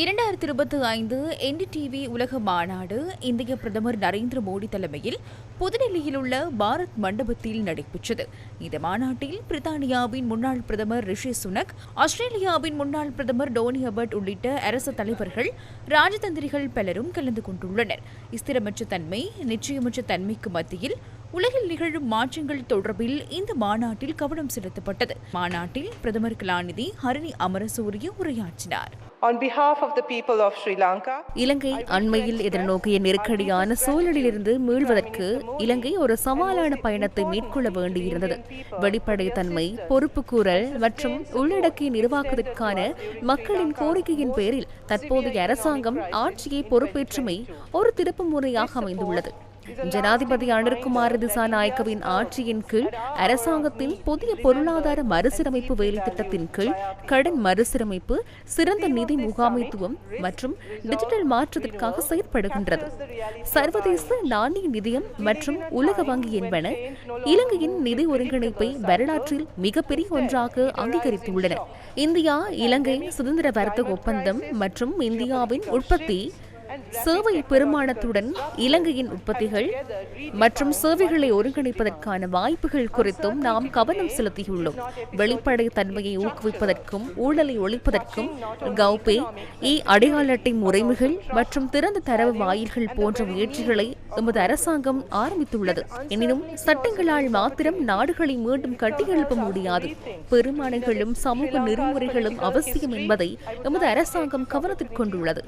இரண்டாயிரத்தி இருபத்தி ஐந்து என்டிடிவி உலக மாநாடு இந்திய பிரதமர் நரேந்திர மோடி தலைமையில் புதுடெல்லியில் உள்ள பாரத் மண்டபத்தில் நடைபெற்றது. இந்த மாநாட்டில் பிரித்தானியாவின் முன்னாள் பிரதமர் ரிஷி சுனக் ஆஸ்திரேலியாவின் முன்னாள் பிரதமர் டோனி அபர்ட் உள்ளிட்ட அரசு தலைவர்கள் ராஜதந்திரிகள் பலரும் கலந்து கொண்டுள்ளனர். ஸ்திரமற்ற தன்மை நிச்சயமற்ற தன்மைக்கு மத்தியில் உலகில் நிகழும் மாற்றங்கள் தொடர்பில் இந்த மாநாட்டில் கவனம் செலுத்தப்பட்டது. மாநாட்டில் பிரதமர் கலாநிதி ஹரிணி அமரசூரிய உரையாற்றினார். On behalf of the people of Sri Lanka, இலங்கை அண்மையில் எதிர்நோக்கிய நெருக்கடியான சூழலிலிருந்து மீள்வதற்கு இலங்கை ஒரு சவாலான பயணத்தை மேற்கொள்ள வேண்டியிருந்தது. வெளிப்படைத்தன்மை பொறுப்புக்கூறல் மற்றும் உள்ளடக்கிய நிர்வாகத்திற்கான மக்களின் கோரிக்கையின் பேரில் தற்போதைய அரசாங்கம் ஆட்சியை பொறுப்பேற்றுமை ஒரு திருப்பு முறையாக அமைந்துள்ளது. ஜனாதிபதி அனிர்குமார் திசாநாயக்கவின் ஆட்சியின் கீழ் அரசாங்கத்தின் புதிய பொருளாதார மறுசீரமைப்பு வேலை திட்டத்தின் கீழ் கடன் மறுசீரமைப்பு சிறந்த நிதி முகாமைத்துவம் மற்றும் டிஜிட்டல் மாற்றத்திற்காக செயற்படுகின்றது. சர்வதேச நாணய நிதியம் மற்றும் உலக வங்கி என்பன இலங்கையின் நிதி ஒருங்கிணைப்பை வரலாற்றில் மிகப்பெரிய ஒன்றாக அங்கீகரித்துள்ளன. இந்தியா இலங்கை சுதந்திர வர்த்தக ஒப்பந்தம் மற்றும் இந்தியாவின் உற்பத்தி சேவை பெருமானத்துடன் இலங்கையின் உற்பத்திகள் மற்றும் சேவைகளை ஒருங்கிணைப்பதற்கான வாய்ப்புகள் குறித்தும் நாம் கவனம் செலுத்தியுள்ளோம். வெளிப்படை தன்மையை ஊக்குவிப்பதற்கும் ஊழலை ஒழிப்பதற்கும் கௌபே இ அடையாள அட்டை முறைமைகள் மற்றும் திறந்த தரவு வாயில்கள் போன்ற முயற்சிகளை எமது அரசாங்கம் ஆரம்பித்துள்ளது. எனினும் சட்டங்களால் மாத்திரம் நாடுகளை மீண்டும் கட்டியெழுப்ப முடியாது. பெருமானங்களும் சமூக நெறிமுறைகளும் அவசியம் என்பதை எமது அரசாங்கம் கவனத்தில் கொண்டுள்ளது.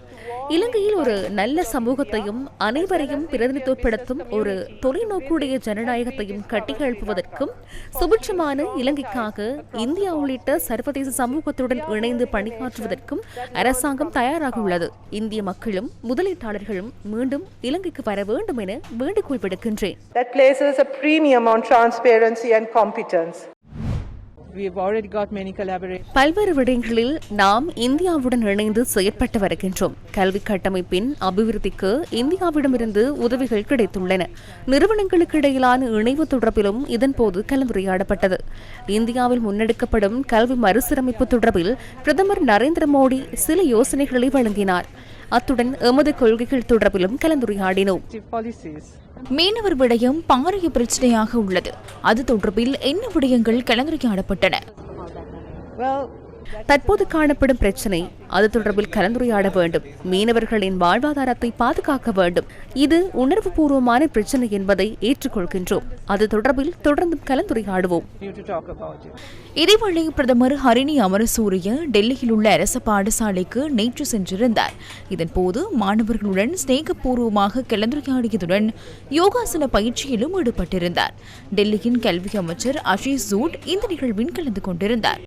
இலங்கையில் ஒரு நல்ல சமூகத்தையும் அனைவரையும் பிரதிநிதித்துவப்படுத்தும் ஒரு தொலைநோக்குடைய ஜனநாயகத்தையும் கட்டியெழுப்புவதற்கும் சுபிட்சமான இலங்கைக்காக இந்தியா உள்ளிட்ட சர்வதேச சமூகத்துடன் இணைந்து பணியாற்றுவதற்கும் அரசாங்கம் தயாராக உள்ளது. இந்திய மக்களும் முதலீட்டாளர்களும் மீண்டும் இலங்கைக்கு வர வேண்டும் என வேண்டுகோள் விடுக்கின்றேன். பல்வேறு விடயங்களில் நாம் இந்தியாவுடன் இணைந்து செயற்பட்டு வருகின்றோம். கல்வி கட்டமைப்பின் அபிவிருத்திக்கு இந்தியாவிடமிருந்து உதவிகள் கிடைத்துள்ளன. நிறுவனங்களுக்கு இடையிலான இணைவு தொடர்பிலும் இதன்போது கலந்துரையாடப்பட்டது. இந்தியாவில் முன்னெடுக்கப்படும் கல்வி மறுசீரமைப்பு தொடர்பில் பிரதமர் நரேந்திர மோடி சில யோசனைகளை வழங்கினார். அத்துடன் எமது கொள்கைகள் தொடர்பிலும் கலந்துரையாடினோம். மீனவர் விடயம் பாரிய பிரச்சனையாக உள்ளது அது தொடர்பில் என்ன விடயங்கள் கலந்துரையாடப்பட்டன தற்போது காணப்படும் பிரச்சினை அது தொடர்பில் கலந்துரையாட வேண்டும். மீனவர்களின் வாழ்வாதாரத்தை பாதுகாக்க வேண்டும். இது உணர்வுபூர்வமான பிரச்சனை என்பதை ஏற்றுக்கொள்கின்றோம். அது தொடர்பில் தொடர்ந்து கலந்துரையாடுவோம். இதேவேளை பிரதமர் ஹரிணி அமரசூரிய டெல்லியில் உள்ள அரசு பாடசாலைக்கு நேற்று சென்றிருந்தார். இதன்போது மாணவர்களுடன் சிநேகபூர்வமாக கலந்துரையாடியதுடன் யோகாசன பயிற்சியிலும் ஈடுபட்டிருந்தார். டெல்லியின் கல்வி அமைச்சர் அஷிஷ் ஜூட் இந்த நிகழ்வில் கலந்து கொண்டிருந்தார்.